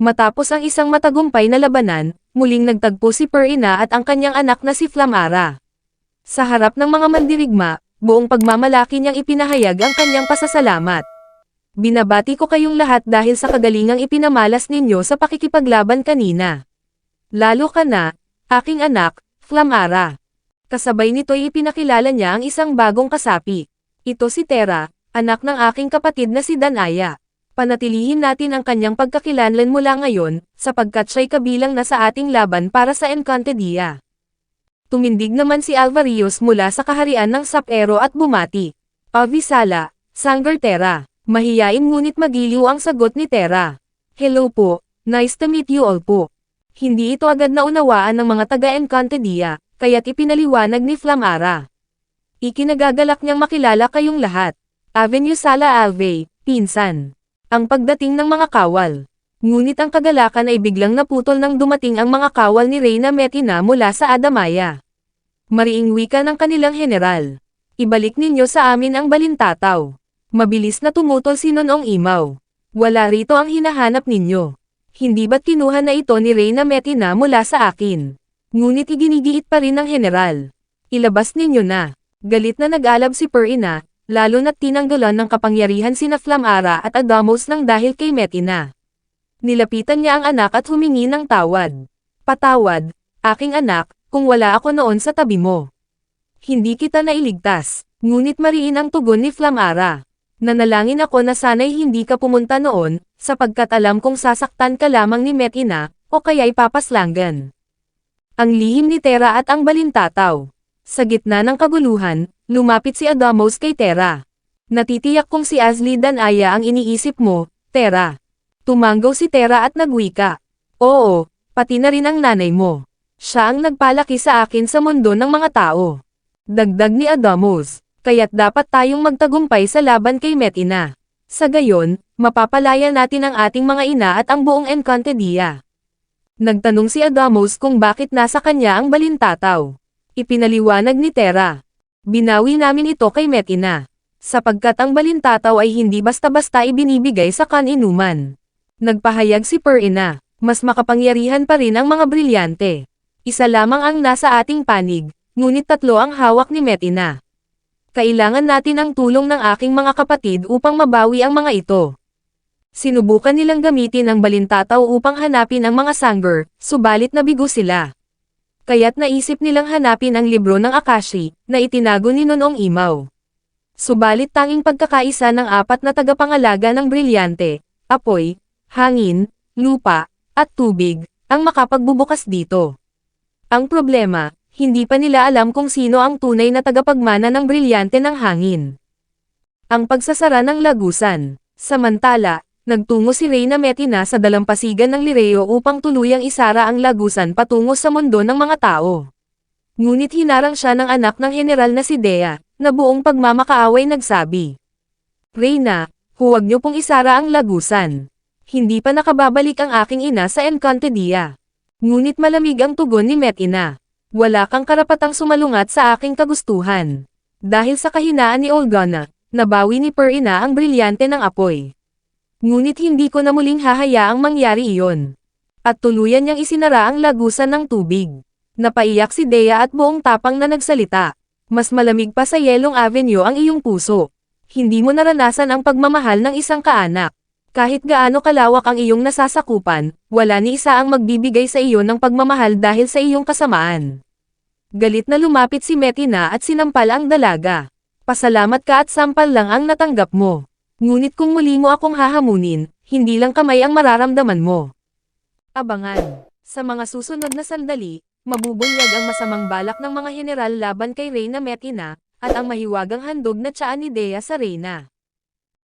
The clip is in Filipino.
Matapos ang isang matagumpay na labanan, muling nagtagpo si Perina at ang kanyang anak na si Flamara. Sa harap ng mga mandirigma, buong pagmamalaki niyang ipinahayag ang kanyang pasasalamat. Binabati ko kayong lahat dahil sa kagalingang ipinamalas ninyo sa pakikipaglaban kanina. Lalo ka na, aking anak, Flamara. Kasabay nito'y ipinakilala niya ang isang bagong kasapi. Ito si Tera, anak ng aking kapatid na si Danaya. Panatilihin natin ang kanyang pagkakilanlan mula ngayon, sapagkat siya'y kabilang na sa ating laban para sa Encantadia. Tumindig naman si Alvarius mula sa kaharian ng Sapero at bumati. Avisala, Sangger Tera. Mahiyain ngunit magiliw ang sagot ni Tera. Hello po, nice to meet you all po. Hindi ito agad na unawaan ng mga taga-Encantadia, kaya't ipinaliwanag ni Flamara. Ikinagagalak niyang makilala kayong lahat. Avenue Sala Alve, pinsan. Ang pagdating ng mga kawal. Ngunit ang kagalakan ay biglang naputol nang dumating ang mga kawal ni Reyna Metina mula sa Adamaya. Mariing wika ng kanilang general. Ibalik ninyo sa amin ang balintataw. Mabilis na tumutol si Nonong Imaw. Wala rito ang hinahanap ninyo. Hindi ba't kinuha na ito ni Reyna Metina mula sa akin? Ngunit iginigiit pa rin ng general. Ilabas ninyo na. Galit na nag-alab si Perina, lalo na't tinanggalan ng kapangyarihan sina Flamara at Adamos ng dahil kay Metina. Nilapitan niya ang anak at humingi ng tawad. Patawad, aking anak, kung wala ako noon sa tabi mo. Hindi kita nailigtas, ngunit mariin ang tugon ni Flamara. Nanalangin ako na sana'y hindi ka pumunta noon, sapagkat alam kong sasaktan ka lamang ni Metina, o kaya'y papaslangan. Ang lihim ni Tera at ang balintataw. Sa gitna ng kaguluhan, lumapit si Adamos kay Tera. Natitiyak kong si Asli Danaya ang iniisip mo, Tera. Tumanggaw si Tera at nagwika. Oo, pati na rin ang nanay mo. Siya ang nagpalaki sa akin sa mundo ng mga tao. Dagdag ni Adamos, kaya't dapat tayong magtagumpay sa laban kay Metina. Sa gayon, mapapalaya natin ang ating mga ina at ang buong Encantadia. Nagtanong si Adamos kung bakit nasa kanya ang balintataw. Ipinaliwanag ni Tera. Binawi namin ito kay Metina. Sapagkat ang balintataw ay hindi basta-basta ibinibigay sa kaninuman. Nagpahayag si Perina, mas makapangyarihan pa rin ang mga brilyante. Isa lamang ang nasa ating panig, ngunit tatlo ang hawak ni Metina. Kailangan natin ang tulong ng aking mga kapatid upang mabawi ang mga ito. Sinubukan nilang gamitin ang balintataw upang hanapin ang mga Sanger, subalit nabigo sila. Kaya't naisip nilang hanapin ang libro ng Akashi, na itinago ni Nonong Imaw. Subalit tanging pagkakaisa ng apat na tagapangalaga ng brilyante, apoy, hangin, lupa, at tubig, ang makapagbubukas dito. Ang problema, hindi pa nila alam kung sino ang tunay na tagapagmana ng brilyante ng hangin. Ang pagsasara ng lagusan. Samantala, nagtungo si Reyna Metina sa dalampasigan ng Lireo upang tuluyang isara ang lagusan patungo sa mundo ng mga tao. Ngunit hinarang siya ng anak ng general na si Dea, na buong pagmamakaaway nagsabi. Reyna, huwag niyo pong isara ang lagusan. Hindi pa nakababalik ang aking ina sa Encantadia. Ngunit malamig ang tugon ni Metina. Wala kang karapatang sumalungat sa aking kagustuhan. Dahil sa kahinaan ni Olgana, nabawi ni Perina ang brilyante ng apoy. Ngunit hindi ko na muling hahayaang mangyari iyon. At tuluyan niyang isinara ang lagusan ng tubig. Napaiyak si Dea at buong tapang na nagsalita. Mas malamig pa sa Yelong Avenue ang iyong puso. Hindi mo naranasan ang pagmamahal ng isang kaanak. Kahit gaano kalawak ang iyong nasasakupan, wala ni isa ang magbibigay sa iyo ng pagmamahal dahil sa iyong kasamaan. Galit na lumapit si Metina at sinampal ang dalaga. Pasalamat ka at sampal lang ang natanggap mo. Ngunit kung muli mo akong hahamunin, hindi lang kamay ang mararamdaman mo. Abangan. Sa mga susunod na sandali, mabubunyag ang masamang balak ng mga general laban kay Reyna Metina, at ang mahiwagang handog na tiyaan ni Dea sa Reyna.